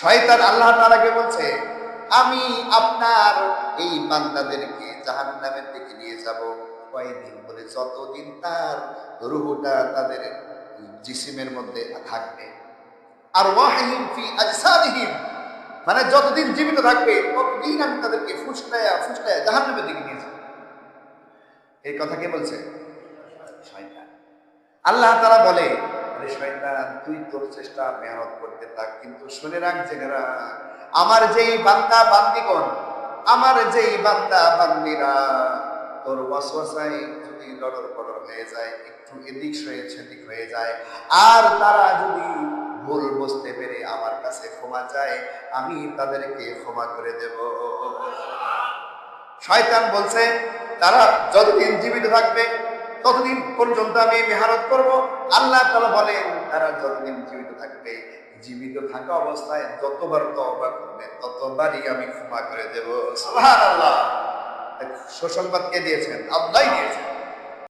শয়তান আল্লাহ তাআলাকে বলছে, আমি আপনার এই বান্দাদেরকে জাহান্নামের দিকে নিয়ে যাব। কয়েকদিন বলে যতদিন তার রুহুটা তাদের জিসিমের মধ্যে থাকবে। আর ওয়াহিম ফি আজসাদিহিম মানে যতদিন জীবিত থাকবে, ততদিন আমি তাদেরকে ফুসলায়া ফুসলায়া জাহান্নামের দিকে নিয়ে যাব। এই কথা কে বলছে? শয়তান। আল্লাহ তারা বলে আরে শয়তান তুই তোর চেষ্টা মেহনত করতে থাক, কিন্তু শুনে রাখ জেনে আমার যেই বান্দা বান্দিগণ, আমার যেই বান্দা বান্দিরা, তোর ওয়াসওয়াসায় যদি লড়র পড়র হয়ে যায়, একটু এদিক হয়ে সেদিক হয়ে যায়, আর তারা যদি ভুল বুঝতে পেরে আমার কাছে ক্ষমা চায়, আমি তাদেরকে ক্ষমা করে দেব। শয়তান বলছে, তারা যতদিন জীবিত থাকবে ততদিন পর্যন্ত আমি মেহারত করব? আল্লাহ তালা বলেন, তারা যতদিন জীবিত থাকবে, জীবিত থাকা অবস্থায় যতবার তবা করবে, ততবারই আমি ক্ষমা করে দেব। সুসংবাদ কে দিয়েছেন? আল্লাহ দিয়েছেন।